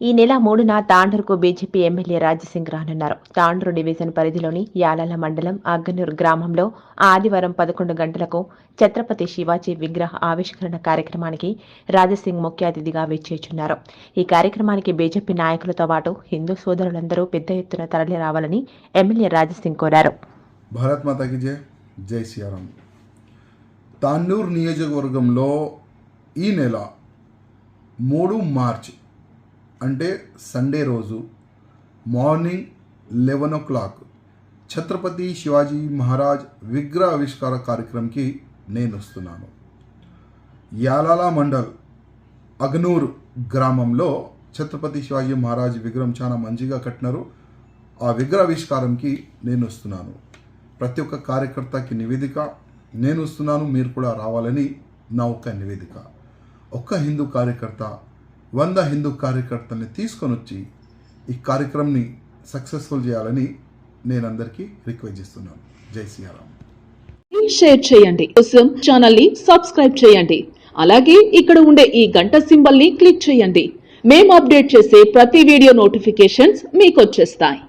ఈ నెల మూడున తాండూరుకు బీజేపీ ఎమ్మెల్యే రాజసింగ్ రానున్నారు. తాండూరు డివిజన్ పరిధిలోని యాలాల మండలం అగ్నూర్ గ్రామంలో ఆదివారం పదకొండు గంటలకు ఛత్రపతి శివాజీ విగ్రహ ఆవిష్కరణ కార్యక్రమానికి రాజసింగ్ ముఖ్య అతిథిగా విచ్చేచున్నారు ఈ కార్యక్రమానికి బీజేపీ నాయకులతో పాటు హిందూ సోదరులందరూ పెద్ద ఎత్తున తరలి రావాలని ఎమ్మెల్యే రాజసింగ్ కోరారు. భారత్ మాతాకి జై. జై నియోజకవర్గంలో ఈ నెల మూడు మార్చి అంటే సండే రోజు morning eleven o'clock Chhatrapati Shivaji Maharaj విగ్రహ ఆవిష్కార కార్యక్రమంకి నేను వస్తున్నాను. యాలాల మండల్ అగ్నూర్ గ్రామంలో ఛత్రపతి శివాజీ మహారాజ్ విగ్రహం చాలా మంచిగా కట్టినారు. ఆ విగ్రహ ఆవిష్కారంకి నేను వస్తున్నాను. ప్రతి ఒక్క కార్యకర్తకి నివేదిక. నేను వస్తున్నాను మీరు కూడా రావాలని నా ఒక్క నివేదిక. ఒక్క హిందూ కార్యకర్త వంద హిందూ కార్యకర్తల్ని తీసుకొని వచ్చి ఈ కార్యక్రమంని సక్సెస్ఫుల్ చేయాలని నేను అందరికీ రిక్వెస్ట్ చేస్తున్నాను. జై శ్రీరామ్. షేర్ చేయండి. కోసం ఛానల్ని సబ్స్క్రైబ్ చేయండి. అలాగే ఇక్కడ ఉండే ఈ గంట సింబల్ని క్లిక్ చేయండి. మేము అప్డేట్ చేసే ప్రతి వీడియో నోటిఫికేషన్స్ మీకు వచ్చేస్తాయి.